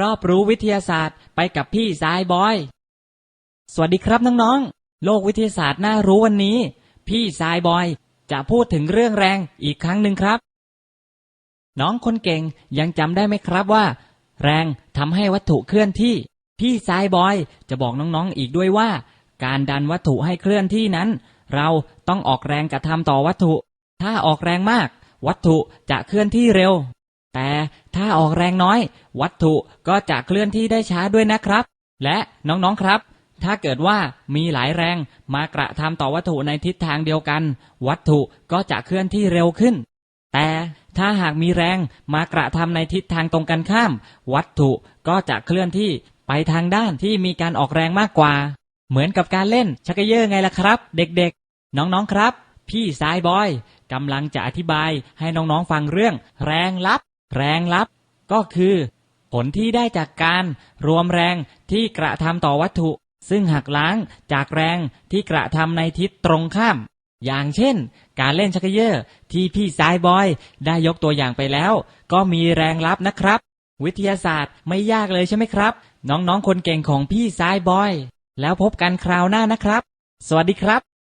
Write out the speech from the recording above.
รอบรู้วิทยาศาสตร์ไปกับพี่สายบอย สวัสดีครับน้องๆ โลกวิทยาศาสตร์น่ารู้วันนี้ พี่สายบอย จะพูดถึงเรื่องแรงอีกครั้งหนึ่งครับ น้องคนเก่งยังจำได้ไหมครับว่า แรงทำให้วัตถุเคลื่อนที่ พี่สายบอยจะบอกน้องๆอีกด้วยว่า การดันวัตถุให้เคลื่อนที่นั้น เราต้องออกแรงกระทำต่อวัตถุ ถ้าออกแรงมาก วัตถุจะเคลื่อนที่เร็ว แต่ถ้าออกแรงน้อย วัตถุก็จะเคลื่อนที่ได้ช้าด้วยนะครับ และน้องๆครับ ถ้าเกิดว่ามีหลายแรงมากระทำต่อวัตถุในทิศทางเดียวกัน วัตถุก็จะเคลื่อนที่เร็วขึ้น แต่ถ้าหากมีแรงมากระทำในทิศทางตรงกันข้าม วัตถุก็จะเคลื่อนที่ไปทางด้านที่มีการออกแรงมากกว่า เหมือนกับการเล่นชักเยอร์ไงล่ะครับ เด็กๆ น้องๆครับ พี่สายบอยกำลังจะอธิบายให้น้องๆฟังเรื่อง แรงลับ แรงลับก็คือ ผลที่ได้จากการรวมแรงที่กระทำต่อวัตถุ ซึ่งหักล้างจากแรงที่กระทำในทิศตรงข้าม อย่างเช่น การเล่นชักเกยอร์ที่พี่สายบอยได้ยกตัวอย่างไปแล้ว ก็มีแรงลับนะครับ วิทยาศาสตร์ไม่ยากเลยใช่ไหมครับ น้องๆคนเก่งของพี่สายบอย แล้วพบกันคราวหน้านะครับ สวัสดีครับ